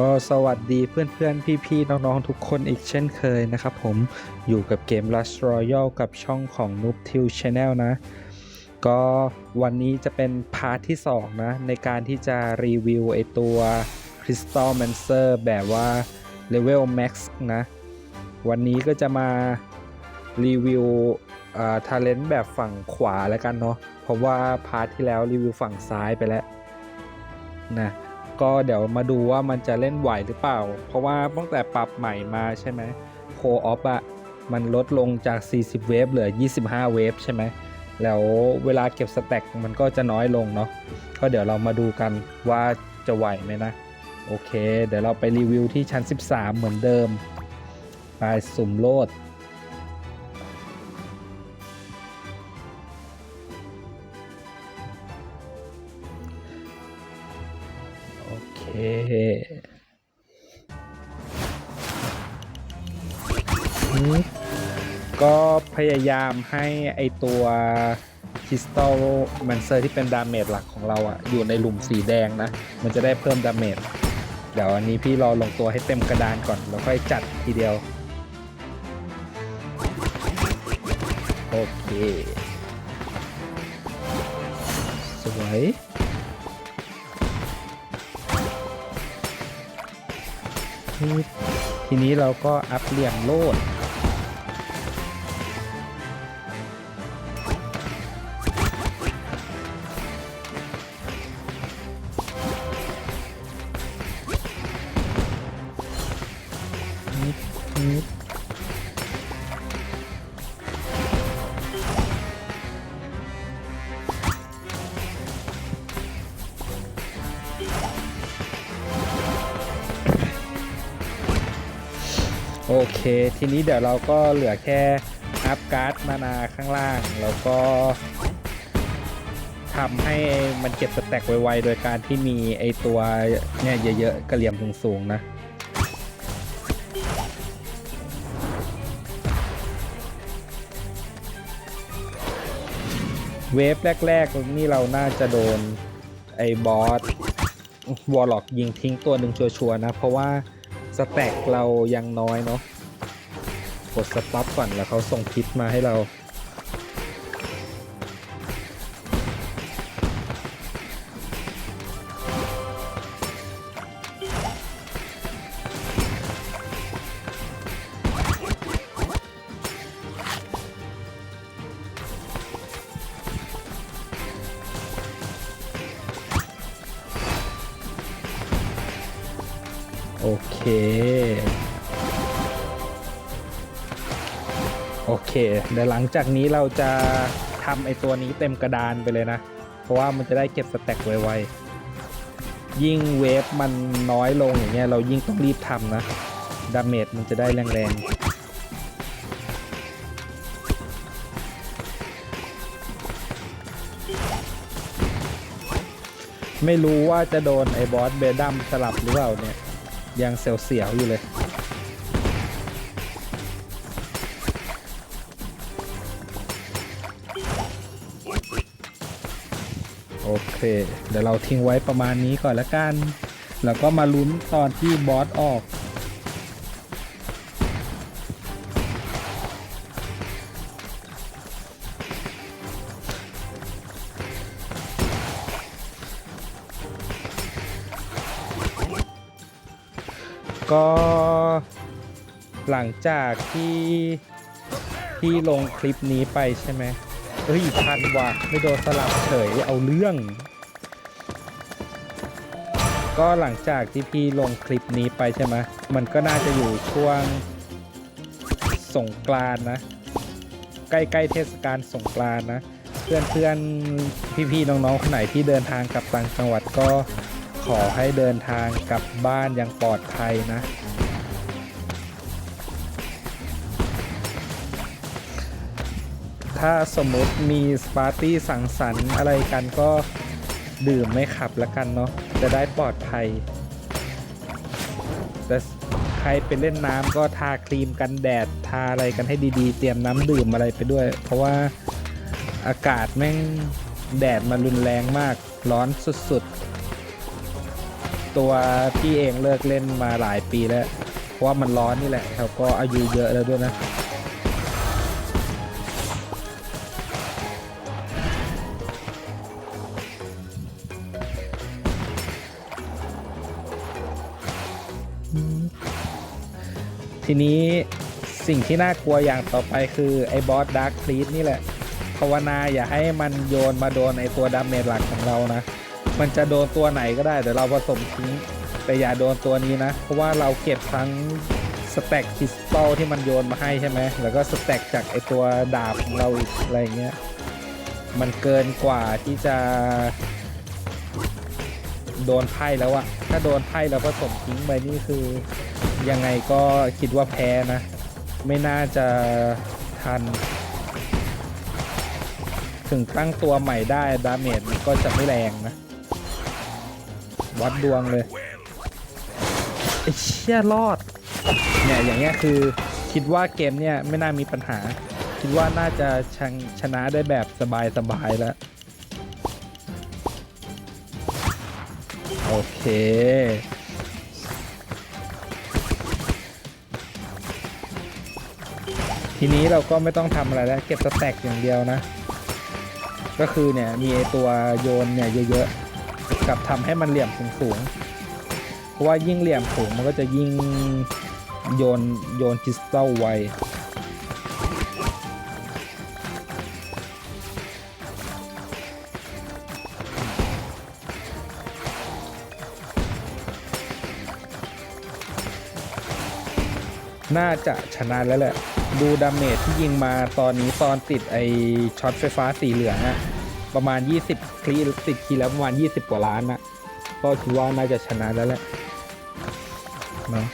ก็สวัสดีเพื่อนๆ พี่ๆ น้องๆ ทุกคนอีกเช่นเคยนะครับผมอยู่กับเกม Rush Royal กับช่องของ Noob t i l Channel นะ ก็วันนี้จะเป็นพาร์ทที่ 2 นะ ในการที่จะรีวิวไอตัว Crystal Mancer แบบว่า Level Max นะ วันนี้ก็จะมารีวิวทาเลนต์แบบฝั่งขวาแล้วกันเนาะเพราะว่าพาร์ทที่แล้วรีวิวฝั่งซ้ายไปแล้วนะ ก็เดี๋ยวมาดูว่ามันจะเล่นไหวหรือเปล่า เพราะว่าตั้งแต่ปรับใหม่มาใช่ไหมโคออฟอะมันลดลงจาก 40 เวฟเหลือ 25 เวฟใช่ไหมแล้วเวลาเก็บสแต็กมันก็จะน้อยลงเนาะก็เดี๋ยวเรามาดูกันว่าจะไหวไหมนะ โอเค เดี๋ยวเราไปรีวิวที่ชั้น 13 เหมือนเดิม ไปสุ่มโลด ก็พยายามให้ไอตัวคริสตัลมันเซอร์ที่เป็นดาเมจหลักของเราอะอยู่ในหลุมสีแดงนะ มันจะได้เพิ่มดาเมจเดี๋ยวอันนี้พี่รอลงตัวให้เต็มกระดานก่อน แล้วค่อยจัดทีเดียว โอเค สวย ทีนี้เราก็อัพเหลี่ยมโลดนิ โอเค ทีนี้เดี๋ยวเราก็เหลือแค่อัพการ์ดมานาข้างล่าง แล้วก็ทำให้มันเก็บสแต็กไวๆ โดยการที่มีไอตัวเนี่ยเยอะๆกระเหลี่ยมสูงๆนะเวฟแรกๆ นี่เราน่าจะโดนไอ้บอสวอลล็อกยิงทิ้งตัวหนึ่งชัวร์ๆนะ เพราะว่า สแต็กเรายังน้อยเนาะกดสต็อปก่อนแล้วเขาส่งพิษมาให้เรา เค โอเค เดี๋ยวหลังจากนี้เราจะทำไอตัวนี้เต็มกระดานไปเลยนะ เพราะว่ามันจะได้เก็บสแต็กไวๆ ยิ่งเวฟมันน้อยลงอย่างเงี้ยเรายิ่งต้องรีบทำนะ ดาเมจมันจะได้แรงๆไม่รู้ว่าจะโดนไอ้บอสเบดัมสลับหรือเปล่าเนี่ย ยังเสียวๆอยู่เลย โอเค เดี๋ยวเราทิ้งไว้ประมาณนี้ก่อนละกัน แล้วก็มาลุ้นตอนที่บอสออก ก็หลังจากที่ที่ลงคลิปนี้ไปใช่ไหมเฮ้ยทันว่ะไม่โดนสลับเฉยเอาเรื่อง ก็หลังจากที่พี่ลงคลิปนี้ไปใช่ไหมมันก็น่าจะอยู่ช่วงสงกรานนะ ใกล้ๆเทศกาลสงกรานนะ เพื่อนๆพี่ๆน้องๆคนไหนที่เดินทางกลับต่างจังหวัดก็ ขอให้เดินทางกลับบ้านอย่างปลอดภัยนะ ถ้าสมมติมีปาร์ตี้สังสรรค์อะไรกันก็ดื่มไม่ขับละกันเนาะจะได้ปลอดภัย แต่ใครไปเล่นน้ำก็ทาครีมกันแดดทาอะไรกันให้ดีๆ เตรียมน้ำดื่มอะไรไปด้วย เพราะว่าอากาศแม่งแดดมารุนแรงมากร้อนสุดๆ ตัวพี่เองเลิกเล่นมาหลายปีแล้ว เพราะว่ามันร้อนนี่แหละแล้วก็อายุเยอะแล้วด้วยนะทีนี้สิ่งที่น่ากลัวอย่างต่อไปคือ ไอ้บอสดาร์คคลีดนี่แหละภาวนาอย่าให้มันโยนมาโดนไอ้ตัวดาเมจหลักของเรานะ มันจะโดนตัวไหนก็ได้เดี๋ยวเราผสมทิ้งแต่อย่าโดนตัวนี้นะ เพราะว่าเราเก็บทั้งสแต็กคริสตัลที่มันโยนมาให้ใช่ไหมแล้วก็สแต็กจากไอตัวดาบของเราอีกอะไรเงี้ยมันเกินกว่าที่จะ โดนไพ่แล้วอะถ้าโดนไพ่แล้วผสมทิ้งไปนี่คือยังไงก็คิดว่าแพ้นะ ไม่น่าจะทัน ถึงตั้งตัวใหม่ได้ดาเมจก็จะไม่แรงนะ วัดดวงเลยไอ้เชี่ยรอดเนี่ยอย่างเงี้ยคือคิดว่าเกมเนี่ยไม่น่ามีปัญหา คิดว่าน่าจะชชนะได้แบบสบายๆแล้ว โอเคทีนี้เราก็ไม่ต้องทำอะไรแล้ว เก็บสแต็กอย่างเดียวนะ ก็คือเนี่ยมีไอ้ตัวโยนเนี่ยเยอะๆ กับทำให้มันเหลี่ยมสูงๆเพราะว่ายิ่งเหลี่ยมสูงมันก็จะยิ่งโยนโยนคริสตัลไวน่าจะชนะแล้วแหละ ดูดาเมจที่ยิงมาตอนนี้ตอนติดไอช็อตไฟฟ้าสีเหลืองอะ ประมาณ 20 คลีติดคีแล้วประมาณ 20 กว่าล้านนะก็คิดว่าน่าจะชนะแล้วแหละเนาะ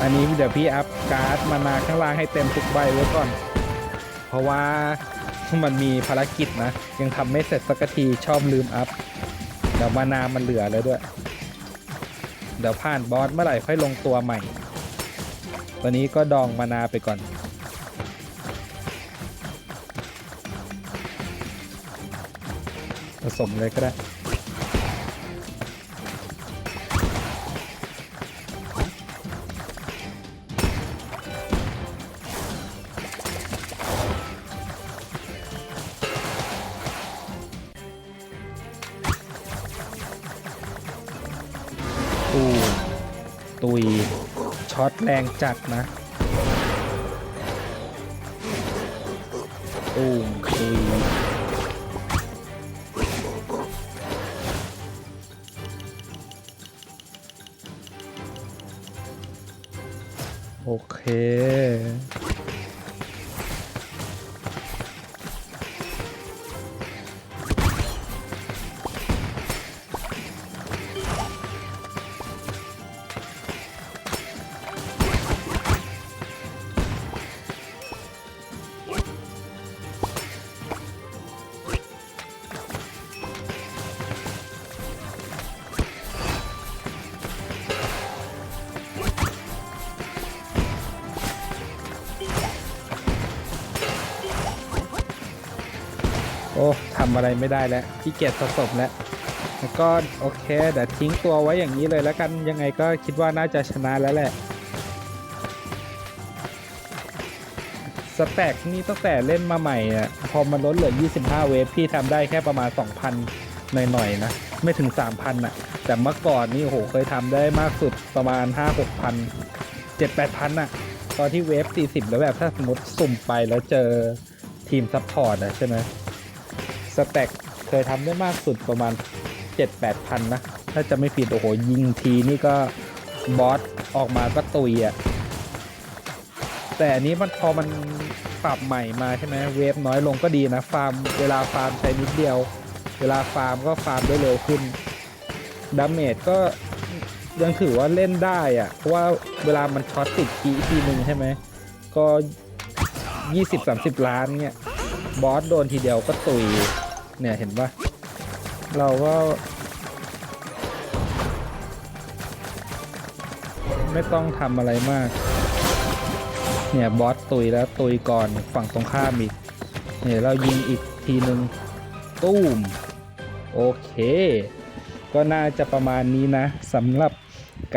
อันนี้เดี๋ยวพี่อัพการ์ดมานาข้างล่างให้เต็มทุกใบไว้ก่อน เพราะว่ามันมีภารกิจนะ ยังทำไม่เสร็จสักทีชอบลืมอัพเดี๋ยวมานามันเหลือแล้วด้วย เดี๋ยวผ่านบอสเมื่อไหร่ค่อยลงตัวใหม่ ตอนนี้ก็ดองมานาไปก่อน ผสมเลยก็ได้ตูตุยช็อตแรงจัดนะตูมตุย โอเค ทำอะไรไม่ได้แล้วขี้เกียจผสมแล้วแล้วก็โอเคเดี๋ยวทิ้งตัวไว้อย่างนี้เลยแล้วกันยังไงก็คิดว่าน่าจะชนะแล้วแหละสแต็กนี่ตั้งแต่เล่นมาใหม่อะพอมันลดเหลือ 25 เวฟพี่ทำได้แค่ประมาณ 2,000 หน่อยๆนะ ไม่ถึง 3,000อะ แต่เมื่อก่อนนี่โหเคยทำได้มากสุดประมาณ 5-6,000 7-8,000อะ ตอนที่เวฟ 40 แล้วแบบถ้าสมมติสุ่มไปแล้วเจอทีมซัพพอร์ตอะใช่ไหม สแต็กเคยทำได้มากสุดประมาณ 7-8พันนะ ถ้าจะไม่ผิด โอ้โห ยิงทีนี่ก็บอสออกมาก็ตุยอะ่ะ แต่อันนี้มันพอมันปรับใหม่มาใช่ไหมเวฟน้อยลงก็ดีนะ ฟาร์มเวลาฟาร์มใช้นิดเดียว เวลาฟาร์มก็ฟาร์มได้เร็วขึ้นดาเมจก็ยังถือว่าเล่นได้อะ่ะเพราะว่าเวลามันช็อตติดกีทีหนึ่งใช่ไหม ก็ 20-30 ล้านเนี่ย บอสโดนทีเดียวก็ตุย เนี่ยเห็นปะเราก็ไม่ต้องทำอะไรมาก เนี่ยบอสตุยแล้วตุยก่อนฝั่งตรงข้ามอีก เนี่ยเรายิงอีกทีหนึ่งตู้ม โอเค ก็น่าจะประมาณนี้นะสำหรับ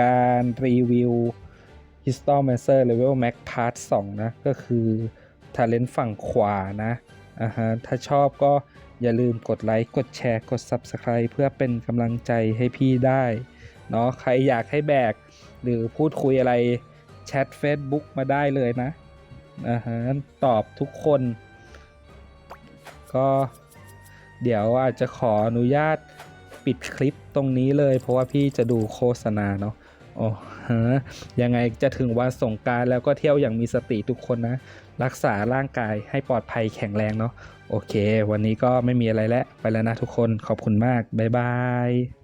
การรีวิว h i s t o m a n c e r Level Max Part 2 นะ ก็คือ Talent ฝั่งขวานะอ่าฮะถ้าชอบก็ อย่าลืมกดไลค์ กดแชร์ กด Subscribe เพื่อเป็นกำลังใจให้พี่ได้เนาะใครอยากให้แบก หรือพูดคุยอะไรแชท Facebook มาได้เลยนะอ่าฮะตอบทุกคน ก็เดี๋ยวอาจจะขออนุญาตปิดคลิปตรงนี้เลย เพราะว่าพี่จะดูโฆษณาเนาะโอ้ฮะยังไงจะถึงวันสงการแล้วก็เที่ยวอย่างมีสติทุกคนนะ รักษาร่างกายให้ปลอดภัยแข็งแรงเนาะโอเค วันนี้ก็ไม่มีอะไรแล้วไปแล้วนะทุกคนขอบคุณมาก บ๊ายบาย